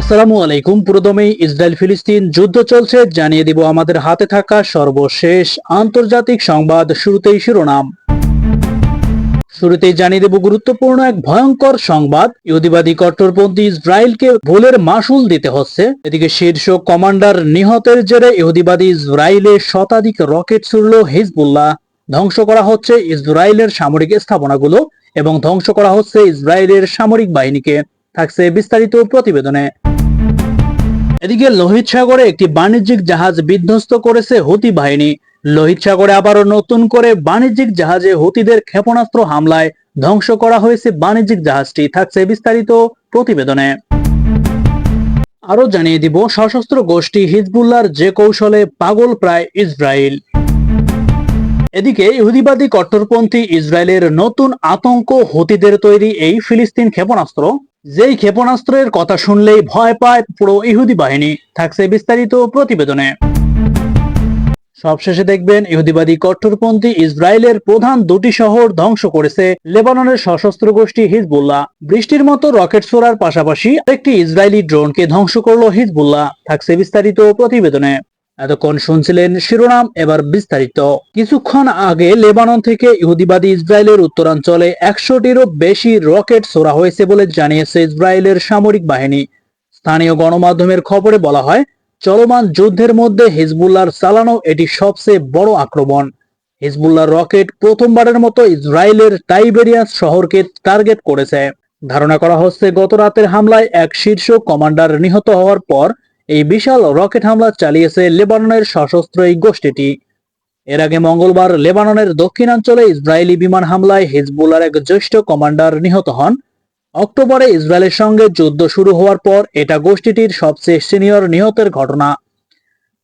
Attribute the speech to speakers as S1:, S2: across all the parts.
S1: আসসালামু আলাইকুম ইসরায়েল ফিলিস্তিন যুদ্ধ চলছে, জানিয়ে দিব আমাদের হাতে থাকা সর্বশেষ আন্তর্জাতিক সংবাদ শুরুতেই শিরোনাম। শুরুতেই জানিয়ে দেব গুরুত্বপূর্ণ এক ভয়ঙ্কর সংবাদ। ইহুদিবাদী কট্টরপন্থী ইসরায়েলকে ভুলের মাসুল দিতে হচ্ছে। এদিকে শীর্ষ কমান্ডার নিহতের জেরে ইহুদিবাদী ইসরায়েলে শতাধিক রকেট ছুড়ল হিজবুল্লাহ। ধ্বংস করা হচ্ছে ইসরায়েলের সামরিক স্থাপনাগুলো এবং ধ্বংস করা হচ্ছে ইসরায়েলের সামরিক বাহিনীকে। থাকছে বিস্তারিত প্রতিবেদনে। এদিকে লোহিত সাগরে একটি বাণিজ্যিক জাহাজ বিধ্বস্ত করেছে হুতি বাহিনী। লোহিত সাগরে আবারও নতুন করে বাণিজ্যিক জাহাজে হুতিদের ক্ষেপণাস্ত্র হামলায় ধ্বংস করা হয়েছে বাণিজ্যিক জাহাজটি, থাকছে বিস্তারিত প্রতিবেদনে। আরও জানিয়ে দিব, সশস্ত্র গোষ্ঠী হিজবুল্লাহর যে কৌশলে পাগল প্রায় ইসরায়েল। এদিকে ইহুদিবাদী কট্টরপন্থী ইসরায়েলের নতুন আতঙ্ক হুতিদের তৈরি এই ফিলিস্তিন ক্ষেপণাস্ত্র। যেই ক্ষেপণাস্ত্রের কথা শুনলেই ভয় পায় পুরো ইহুদি বাহিনী, থাকছে বিস্তারিত প্রতিবেদনে। সবশেষে দেখবেন, ইহুদিবাদী কট্টরপন্থী ইসরায়েলের প্রধান দুটি শহর ধ্বংস করেছে লেবাননের সশস্ত্র গোষ্ঠী হিজবুল্লাহ। বৃষ্টির মতো রকেট ছোড়ার পাশাপাশি একটি ইসরায়েলি ড্রোনকে ধ্বংস করল হিজবুল্লাহ, থাকছে বিস্তারিত প্রতিবেদনে। এতক্ষণ শুনছিলেন শিরোনাম, এবার বিস্তারিত। কিছুক্ষণ আগে লেবানন থেকে ইহুদিবাদী ইসরায়েলের উত্তরাঞ্চলে একশোটিরও বেশি রকেট ছোড়া হয়েছে বলে জানিয়েছে ইসরায়েলের সামরিক বাহিনী। স্থানীয় গণমাধ্যমের খবরে বলা হয়, চলমান যুদ্ধের মধ্যে হিজবুল্লাহর চালানো এটি সবচেয়ে বড় আক্রমণ। হিজবুল্লাহ রকেট প্রথমবারের মতো ইসরায়েলের টাইবেরিয়াস শহরকে টার্গেট করেছে। ধারণা করা হচ্ছে, গত রাতের হামলায় এক শীর্ষ কমান্ডার নিহত হওয়ার পর এই বিশাল রকেট হামলা চালিয়েছে লেবাননের সশস্ত্র এই গোষ্ঠীটি। এর আগে মঙ্গলবার লেবাননের দক্ষিণাঞ্চলে ইসরায়েলি বিমান হামলায় হিজবুল্লার এক জ্যেষ্ঠ কমান্ডার নিহত হন। অক্টোবরে ইসরায়েলের সঙ্গে যুদ্ধ শুরু হওয়ার পর এটা গোষ্ঠীটির সবচেয়ে সিনিয়র নিহতের ঘটনা।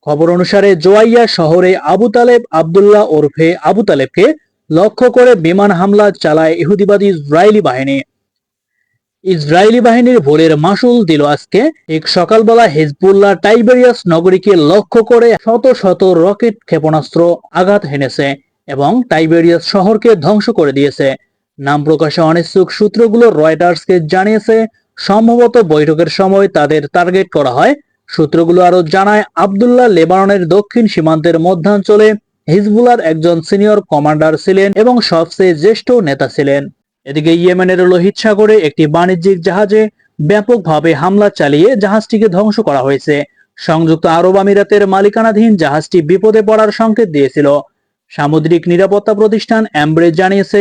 S1: খবর অনুসারে জোয়াইয়া শহরে আবু তালেব আবদুল্লাহ ওরফে আবু তালেবকে লক্ষ্য করে বিমান হামলা চালায় ইহুদিবাদী ইসরায়েলি বাহিনী। ইসরায়েলি বাহিনীর ভোরের মাসুল দিল আজকে। এক সকালবেলা হিজবুল্লাহ টাইবেরিয়াস নগরীকে লক্ষ্য করে শত শত রকেট ক্ষেপণাস্ত্র আঘাত হেনেছে এবং টাইবেরিয়াস শহরকে ধ্বংস করে দিয়েছে। নাম প্রকাশে অনিচ্ছুক সূত্রগুলো রয়টার্সকে জানিয়েছে, সম্ভবত বৈঠকের সময় তাদের টার্গেট করা হয়। সূত্রগুলো আরও জানায়, আবদুল্লাহ লেবাননের দক্ষিণ সীমান্তের মধ্যাঞ্চলে হিজবুলার একজন সিনিয়র কমান্ডার ছিলেন এবং সবচেয়ে জ্যেষ্ঠ নেতা ছিলেন। এদিকে ইয়েমেনের লোহিত সাগরে একটি বাণিজ্যিক জাহাজে ব্যাপকভাবে হামলা চালিয়ে জাহাজটিকে ধ্বংস করা হয়েছে। সংযুক্ত আরব আমিরাতের মালিকানাধীন জাহাজটি বিপদে পড়ার সংকেত দিয়েছিল। সামুদ্রিক নিরাপত্তা প্রতিষ্ঠান অ্যাম্ব্রেজ জানিয়েছে,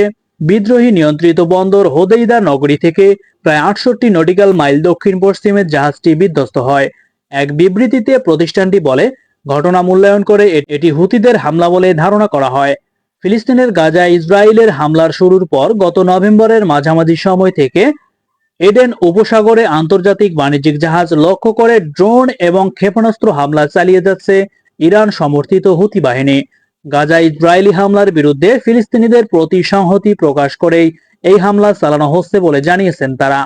S1: বিদ্রোহী নিয়ন্ত্রিত বন্দর হোদেইদা নগরী থেকে প্রায় আটষট্টি নটিক্যাল মাইল দক্ষিণ পশ্চিমে জাহাজটি বিধ্বস্ত হয়। এক বিবৃতিতে প্রতিষ্ঠানটি বলে, ঘটনা মূল্যায়ন করে এটি হুতিদের হামলা বলে ধারণা করা হয়। ফিলিস্তিনের গাজায় ইসরায়েলের হামলার শুরুর পর গত নভেম্বরের মাঝামাঝি সময় থেকে এডেন উপসাগরে আন্তর্জাতিক বাণিজ্যিক জাহাজ লক্ষ্য করে ড্রোন এবং ক্ষেপণাস্ত্র হামলা চালিয়ে যাচ্ছে ইরান সমর্থিত হুতি বাহিনী। গাজা ইসরায়েলি হামলার বিরুদ্ধে ফিলিস্তিনিদের প্রতি সংহতি প্রকাশ করেই এই হামলা চালানো হচ্ছে বলে জানিয়েছেন তারা।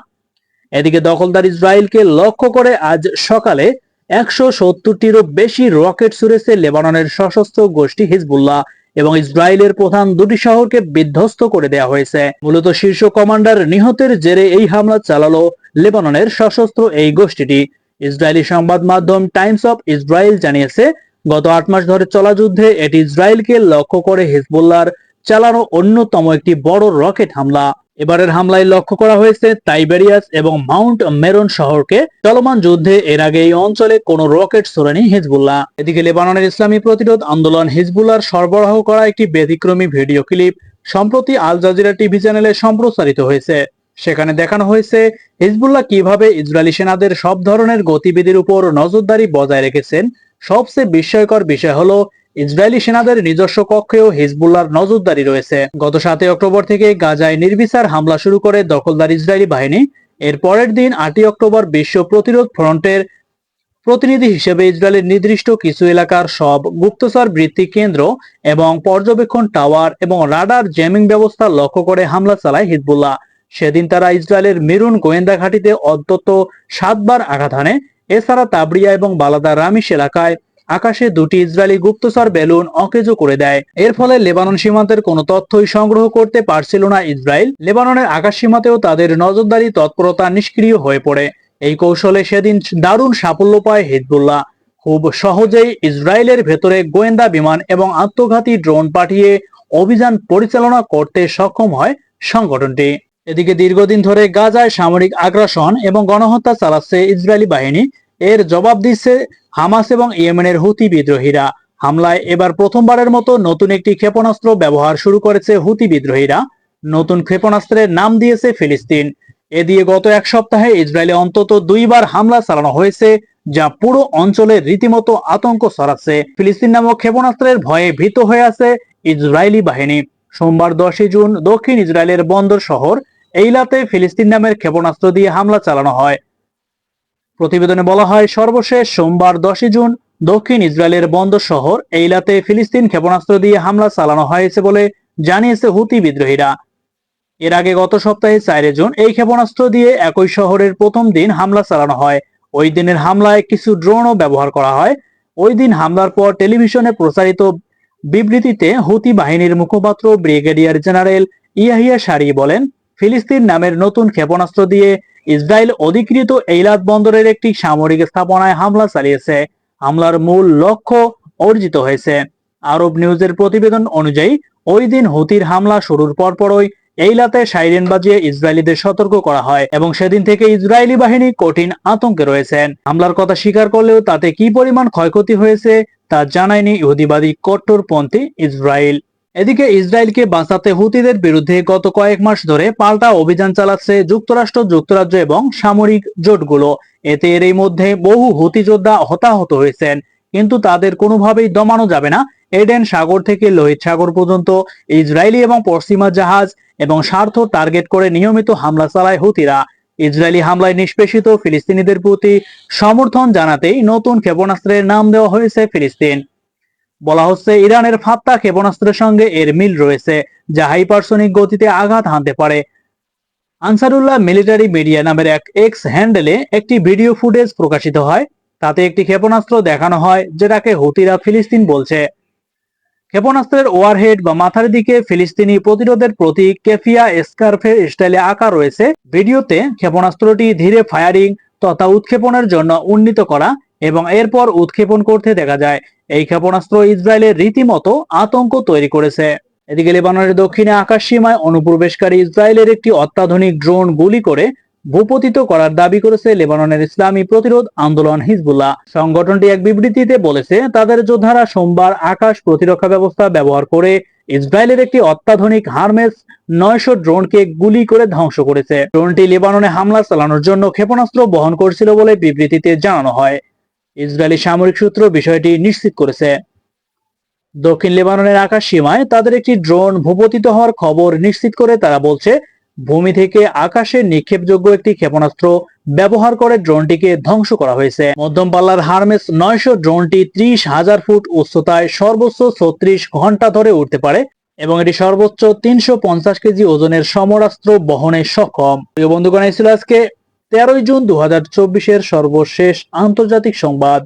S1: এদিকে দখলদার ইসরায়েলকে লক্ষ্য করে আজ সকালে একশো সত্তরটিরও বেশি রকেট ছুড়েছে লেবাননের সশস্ত্র গোষ্ঠী হিজবুল্লাহ। এবং ইসরায়েলের প্রধান দুটি শহরকে বিধ্বস্ত করে দেওয়া হয়েছে। মূলত শীর্ষ কমান্ডার নিহতের জেরে এই হামলা চালালো লেবাননের সশস্ত্র এই গোষ্ঠীটি। ইসরায়েলি সংবাদ মাধ্যম টাইমস অফ ইসরায়েল জানিয়েছে, গত আট মাস ধরে চলা যুদ্ধে এটি ইসরায়েলকে লক্ষ্য করে হিজবুল্লার চালানো অন্যতম একটি বড় রকেট হামলা। এবারের হামলায় লক্ষ্য করা হয়েছে তাইবেরিয়াস এবং মাউন্ট মেরন শহরকে চলমান যুদ্ধে এর আগে এই অঞ্চলে কোনো রকেট ছোড়েনি হিজবুল্লাহ। এদিকে লেবাননের ইসলামী প্রতিরোধ আন্দোলন হিজবুল্লাহর সরবরাহ করা একটি ব্যতিক্রমী ভিডিও ক্লিপ সম্প্রতি আল জাজিরা টিভি চ্যানেলে সম্প্রচারিত হয়েছে। সেখানে দেখানো হয়েছে হিজবুল্লাহ কীভাবে ইসরায়েলি সেনাদের সব ধরনের গতিবিধির উপর নজরদারি বজায় রেখেছেন। সবচেয়ে বিস্ময়কর বিষয় হলো ইসরায়েলি সেনাদের নিজস্ব কক্ষেও হিজবুল্লার নজরদারি রয়েছে। গত সাতই অক্টোবর থেকে গাজায় নির্বিচার হামলা শুরু করে দখলদার ইসরায়েলি বাহিনী। এর পরের দিন আটই অক্টোবর বিশ্ব প্রতিরোধ ফ্রন্টের প্রতিনিধি হিসেবে ইসরায়েলের নির্দিষ্ট কিছু এলাকার সব গুপ্তচর বৃত্তি কেন্দ্র এবং পর্যবেক্ষণ টাওয়ার এবং রাডার জ্যামিং ব্যবস্থা লক্ষ্য করে হামলা চালায় হিজবুল্লাহ। সেদিন তারা ইসরায়েলের মেরুন গোয়েন্দা ঘাঁটিতে অন্তত সাতবার আঘাত হানে। এছাড়া তাবরিয়া এবং বালাদা রামিস এলাকায় আকাশে দুটি ইসরায়েলি গুপ্তচর বেলুন অকেজো করে দেয়। এর ফলে লেবানন সীমান্তের কোনো তথ্যই সংগ্রহ করতে পারছিল না ইসরায়েল। লেবাননের আকাশ সীমাতেও তাদের নজরদারি তৎপরতা নিষ্ক্রিয় হয়ে পড়ে। এই কৌশলে সেদিন দারুণ সাফল্য পায় হিজবুল্লাহ। খুব সহজেই ইসরায়েলের ভেতরে গোয়েন্দা বিমান এবং আত্মঘাতী ড্রোন পাঠিয়ে অভিযান পরিচালনা করতে সক্ষম হয় সংগঠনটি। এদিকে দীর্ঘদিন ধরে গাজায় সামরিক আগ্রাসন এবং গণহত্যা চালাচ্ছে ইসরায়েলি বাহিনী। এর জবাব দিচ্ছে হামাস এবং ইয়েমেনের হুতি বিদ্রোহীরা। হামলায় এবার প্রথমবারের মতো নতুন একটি ক্ষেপণাস্ত্র ব্যবহার শুরু করেছে হুতি বিদ্রোহীরা। নতুন ক্ষেপণাস্ত্রের নাম দিয়েছে ফিলিস্তিন। এ দিয়ে গত এক সপ্তাহে ইসরায়েলে অন্তত দুইবার হামলা চালানো হয়েছে, যা পুরো অঞ্চলে রীতিমতো আতঙ্ক ছড়াচ্ছে। ফিলিস্তিন নামক ক্ষেপণাস্ত্রের ভয়ে ভীত হয়ে আছে ইসরায়েলি বাহিনী। সোমবার দশই জুন দক্ষিণ ইসরায়েলের বন্দর শহর এইলাতে ফিলিস্তিন নামের ক্ষেপণাস্ত্র দিয়ে হামলা চালানো হয়। প্রতিবেদনে বলা হয়, সর্বশেষ সোমবার দশই জুন দক্ষিণ ইসরায়েলের বন্দর শহর এইলাতে ফিলিস্তিন ক্ষেপণাস্ত্র দিয়ে হামলা চালানো হয়েছে বলে জানিয়েছে হুতি বিদ্রোহীরা। এর আগে গত সপ্তাহে চারে জুন এই ক্ষেপণাস্ত্র দিয়ে একই শহরের প্রথম দিন হামলা চালানো হয়। ওই দিনের হামলায় কিছু ড্রোনও ব্যবহার করা হয়। ওই দিন হামলার পর টেলিভিশনে প্রচারিত বিবৃতিতে হুতি বাহিনীর মুখপাত্র ব্রিগেডিয়ার জেনারেল ইয়াহিয়া সারি বলেন, ফিলিস্তিন নামের নতুন ক্ষেপণাস্ত্র দিয়ে ইসরায়েল অধিকৃত এইলাত বন্দরের একটি সামরিক স্থাপনায় হামলা চালিয়েছে। হামলার মূল লক্ষ্য অর্জিত হয়েছে। আরব নিউজের প্রতিবেদন অনুযায়ী, ওই দিন হুতির হামলা শুরুর পরপরই এইলাতে সাইরেন বাজিয়ে ইসরায়েলিদের সতর্ক করা হয় এবং সেদিন থেকে ইসরায়েলি বাহিনী কঠিন আতঙ্কে রয়েছেন হামলার কথা স্বীকার করলেও তাতে কি পরিমাণ ক্ষয়ক্ষতি হয়েছে তা জানায়নি ইহুদিবাদী কট্টরপন্থী ইসরায়েল। এদিকে ইসরায়েলকে বাঁচাতে হুতিদের বিরুদ্ধে গত কয়েক মাস ধরে পাল্টা অভিযান চালাচ্ছে যুক্তরাষ্ট্র, যুক্তরাজ্য এবং সামরিক জোটগুলো। এতে এর মধ্যে বহু হুতি যোদ্ধা হতাহত হয়েছেন। কিন্তু তাদের কোনোভাবেই দমানো যাবে না। এডেন সাগর থেকে লোহিত সাগর পর্যন্ত ইসরায়েলি এবং পশ্চিমা জাহাজ এবং স্বার্থ টার্গেট করে নিয়মিত হামলা চালায় হুতিরা। ইসরায়েলি হামলায় নিষ্পেষিত ফিলিস্তিনিদের প্রতি সমর্থন জানাতেই নতুন ক্ষেপণাস্ত্রের নাম দেওয়া হয়েছে ফিলিস্তিন। বলা হচ্ছে, ইরানের ফাত্তা ক্ষেপণাস্ত্রের সঙ্গে এর মিল রয়েছে, যা হাইপারসোনিক গতিতে আঘাত হানতে পারে। আনসারুল্লাহ মিলিটারি মিডিয়া নামের এক এক্স হ্যান্ডেলে একটি ভিডিও ফুটেজ প্রকাশিত হয়। তাতে একটি ক্ষেপণাস্ত্র দেখানো হয়, যেটাকে হুতিরা ফিলিস্তিন বলছে। ক্ষেপণাস্ত্রের ওয়ারহেড বা মাথার দিকে ফিলিস্তিনি প্রতিরোধের প্রতীক কেফিয়া স্কার্ফের স্টাইলে আঁকা রয়েছে। ভিডিওতে ক্ষেপণাস্ত্রটি ধীরে ফায়ারিং তথা উৎক্ষেপণের জন্য উন্নীত করা এবং এরপর উৎক্ষেপণ করতে দেখা যায়। এই ক্ষেপণাস্ত্র ইসরায়েলের রীতিমতো আতঙ্ক তৈরি করেছে। এদিকে লেবাননের দক্ষিণে আকাশ সীমায় অনুপ্রবেশকারী ইসরায়েলের একটি অত্যাধুনিক ড্রোন গুলি করে ভূপতিত করার দাবি করেছে লেবাননের ইসলামী প্রতিরোধ আন্দোলন হিজবুল্লাহ। সংগঠনটি এক বিবৃতিতে বলেছে, তাদের যোদ্ধারা সোমবার আকাশ প্রতিরক্ষা ব্যবস্থা ব্যবহার করে ইসরায়েলের একটি অত্যাধুনিক হারমেস নয়শো ড্রোনকে গুলি করে ধ্বংস করেছে। ড্রোনটি লেবাননে হামলা চালানোর জন্য ক্ষেপণাস্ত্র বহন করছিল বলে বিবৃতিতে জানানো হয়। ইসরায়েলি সামরিক সূত্র বিষয়টি নিশ্চিত করেছে। দক্ষিণ লেবাননের আকাশ সীমায় তাদের একটি ড্রোন ভূপতিত হওয়ার খবর নিশ্চিত করে তারা বলছে, ভূমি থেকে আকাশে নিক্ষেপযোগ্য একটি ক্ষেপণাস্ত্র ব্যবহার করে ড্রোনটিকে ধ্বংস করা হয়েছে। মধ্যম পাল্লার হারমেস নয়শো ড্রোনটি ত্রিশ হাজার ফুট উচ্চতায় সর্বোচ্চ ছত্রিশ ঘণ্টা ধরে উঠতে পারে এবং এটি সর্বোচ্চ তিনশো পঞ্চাশ কেজি ওজনের সমরাস্ত্র বহনে সক্ষম। প্রিয় বন্ধুগণ ছিল আজকে তেরোই জুন দু হাজার চব্বিশের সর্বশেষ আন্তর্জাতিক সংবাদ